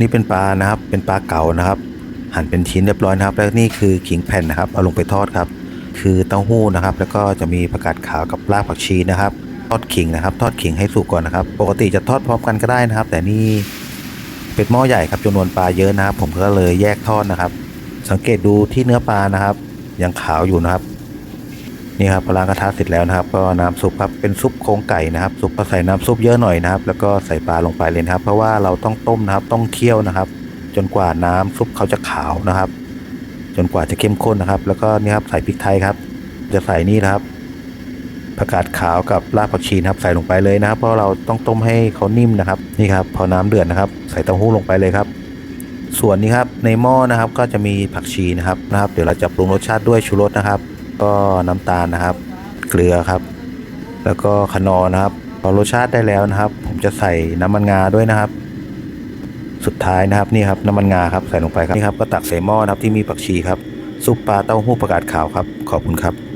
นี่เป็นปลานะครับ เป็นปลาเก๋านะครับ หั่นเป็นชิ้นเรียบร้อยนะครับ แล้วนี่คือขิงแผ่นนะครับ เอาลงไปทอดครับ คือเต้าหู้นะครับ แล้วก็จะมีผักกาดขาวกับรากผักชีนะครับ ทอดขิงนะครับ ทอดขิงให้สุกก่อนนะครับ ปกติจะทอดพร้อมกันก็ได้นะครับ แต่นี่เป็นหม้อใหญ่ครับจำนวนปลาเยอะนะครับ ผมก็เลยแยกทอดนะครับ สังเกตดูที่เนื้อปลานะครับ ยังขาวอยู่นะครับ นี่ครับพอล้างกระทะเสร็จแล้วนะครับ ก็น้ำซุปครับเป็นซุปโครงไก่นะครับซุปก็ใส่น้ำซุปเยอะหน่อยนะครับ แล้วก็ใส่ปลาลงไปเลยครับ เพราะว่าเราต้องต้มนะครับต้องเคี่ยวนะครับ จนกว่าน้ำซุปเขาจะขาวนะครับ จนกว่าจะเข้มข้นนะครับ แล้วก็นี่ครับใส่พริกไทยครับ จะใส่นี่นะครับผักกาดขาวกับรากผักชีนะครับใส่ลงไปเลยนะครับ เพราะเราต้องต้มให้เขานิ่มนะครับนี่ครับพอน้ำเดือดนะครับ ใส่เต้าหู้ลงไปเลยครับ ส่วนนี้ครับในหม้อนะครับก็จะมีผักชีนะครับนะครับ เดี๋ยวเราจะปรุงรสชาติด้วยชูรสนะครับ ก็น้ำตาลนะครับ เกลือครับ แล้วก็ขนอนะครับพอรสชาติได้แล้วนะครับ ผมจะใส่น้ำมันงาด้วยนะครับ สุดท้ายนะครับนี่ครับน้ำมันงาครับใส่ลงไปครับนี่ครับก็ตักใส่หม้อนะครับที่มีผักชีครับซุปปลาเต้าหู้ประกาศขาวครับ ขอบคุณครับ